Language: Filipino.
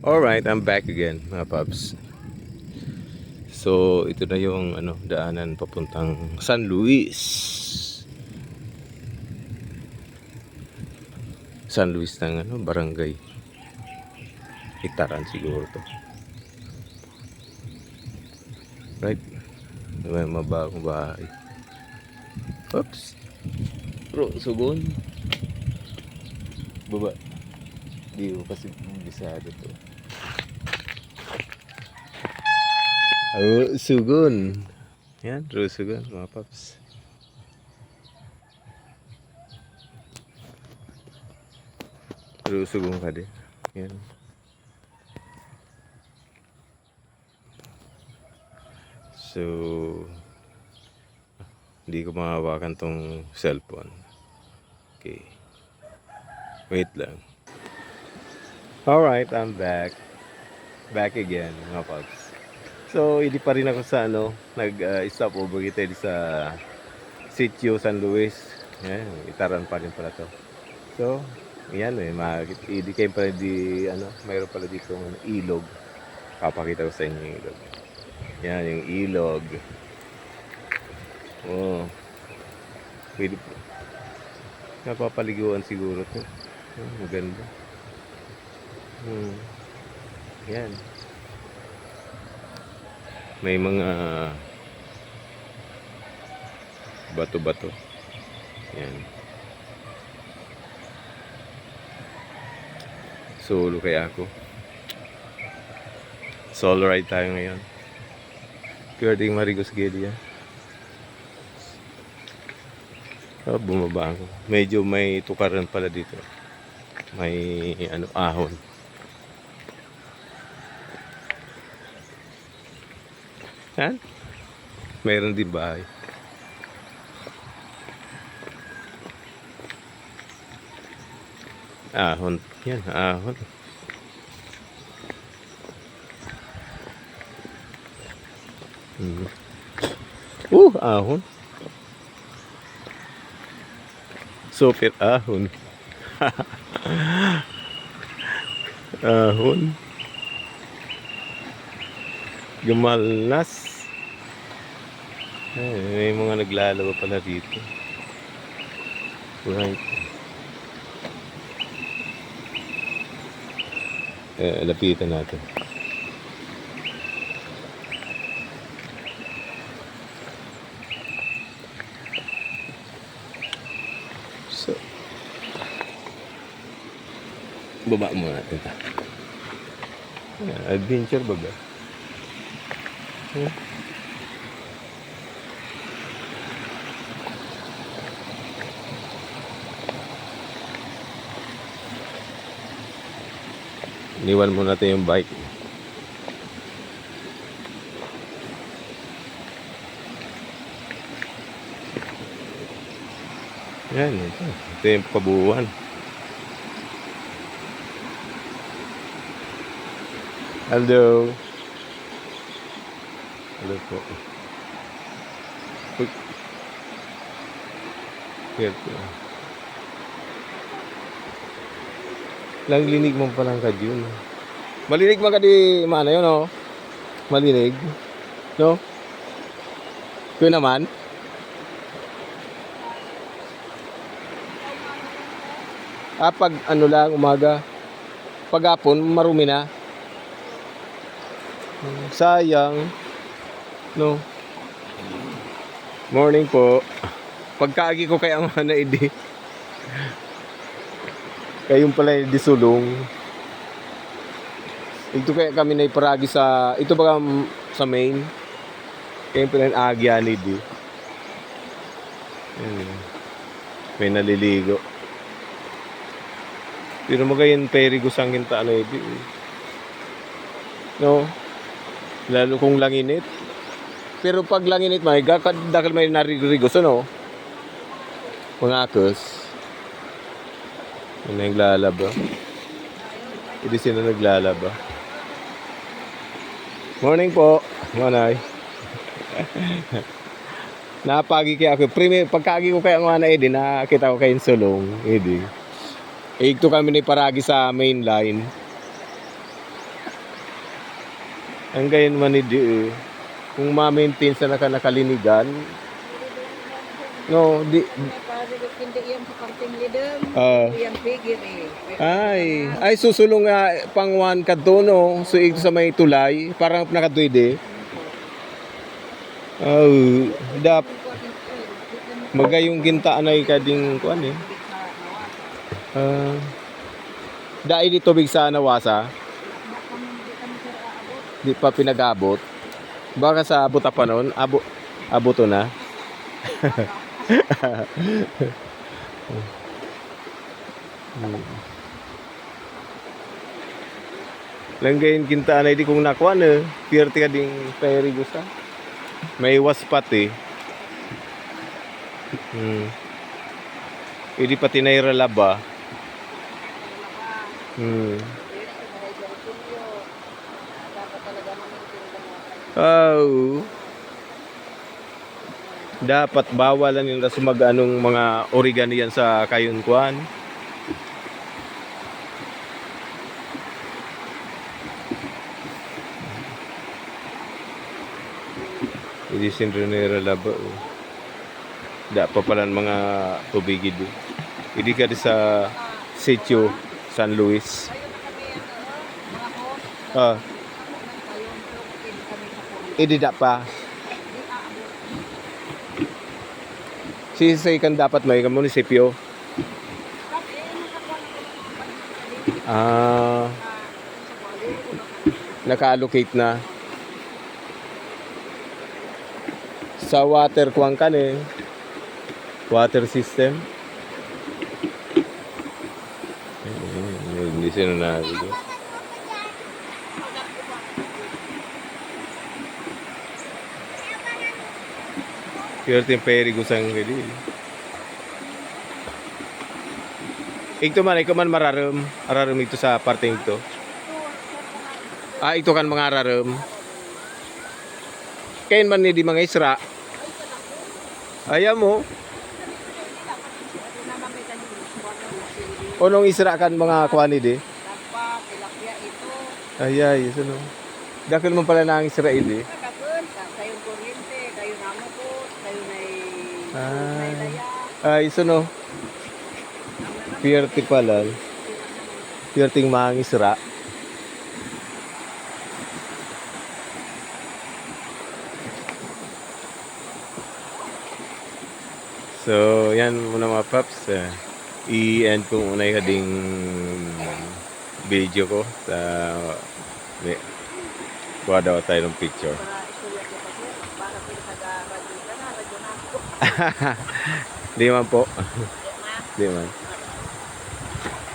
Alright, I'm back again, mga paps. So, ito na yung ano, daanan papuntang San Luis. San Luis ng ano, barangay. Itaran siguro to. Right? May mabagong bahay. Oops. Bro, sugon. Baba. Di ko kasi bisado to. Sugon. Yan, true sugon, mga paps. True sugon ka din. Yan. So, hindi ko mahawakan tong cellphone. Okay. Wait lang. Alright, I'm back. Back again, mga paps. So, hindi pa rin ako sa ano, nag-stop over kita sa Sitio San Luis. Yan, itaran pa rin pala to. So, yan eh, hindi kayo pala di, ano, mayroon pala dito ng ilog. Papakita ko sa inyo yung ilog. Yan, yung ilog. Oh. Pwede po. Napapaliguan siguro to. Oh, maganda. Hmm. Yan. May mga bato-bato. Yan. Solo kaya ako. Solo ride tayo ngayon. Pwedeng Marigos Gelia. Oh, bumaba ako. Medyo may tukaran pala dito. May ano ahon. Yan. Mayroon din bahay. Ahon. Yan, ahon. Hmm. Uh, ahon. Super ahon. ahon. Gumalnas. Ay, may mga naglalaba pala dito. Right. Eh, lapitan natin. So, baba muna natin. Adventure ba ba? Hmm? Iniwan muna natin yung bike. Yan, ito. Ito yung kabuuan. Hello. Hello po. Uy. Here po. Lang linig mo pa lang ka yun. Malinig man ka mana yun, no? Malinig. No? Kuya naman. Ah, pag ano lang, umaga. Pagapon, marumi na. Sayang. No? Morning po. Pagkaagi ko kay ang na idi. Kayong pala di sulong. Ito kaya kami na iparagi sa ito ba sa main. Kayong pala agya ni di. Ayan. May naliligo. Pero magayon peri gusangin ta ano idi. No? Lalo kung langinit. Pero pag langinit may dakal may narigos ano? Mga akos. Yun na naglalaba. Hindi sila naglalaba. Morning po. Manay. Napagi kaya ako. Primi, pagkagi ko kaya nga na edi, nakita ko kayong sulong. Edi. Ito kami ni paragi sa main line. Ang gayon man ni di eh. Kung ma-maintain sa naka nakalinigan, no, di, eh. ay, ay susulong nga pangwan kadto no, so ito sa may tulay, parang nakadwede. Oh, dap magayong gintaan ay kading kuan eh. Ah, dai di tubig sa nawasa, di pa pinagabot. Baka sa abot pa noon, abo aboto na. Langgayin kintaan ay di kong nakuha na. Pierte ka ding peri gusta. May waspat eh. Hmm. Hindi pa tinayra laba. Hmm. Dapat talaga mamintin ka mo. Oh. Dapat bawalan nila sumag anong mga origano yan sa kayon kuan. Hindi sinronera laba. Oh. Da pa pala mga tubigid. eh. Hindi ka sa sitio San Luis. Ano. Ah, hindi da pa. Sisay kan dapat may ka munisipyo. Ah, naka-allocate na. Sa water kuwang kan eh. Water system. Eh, Hindi sila na Kaya yung peri ko sang gadi. Ito man, ikaw man mararam. Mararam ito sa parteng ito. Ah, ito kan mga raram. Kain man ni di mga isra. Ayaw mo. Unong isra kan mga kwani di. Ayay, isa no. Dakil mo pala na ang isra di. Kakapun, kayo kuryente, kayo namo po, kayo na Ah. Ay, isa no. Piyerte pala. Piyerting mga isra. So, yan muna mga paps. eh. I-end ko muna yung kading video ko sa may kuha daw tayo ng picture. Para istorya ko kasi, para pinag-radyo ka na, radyo na ako. Di man po. Ma, Di man.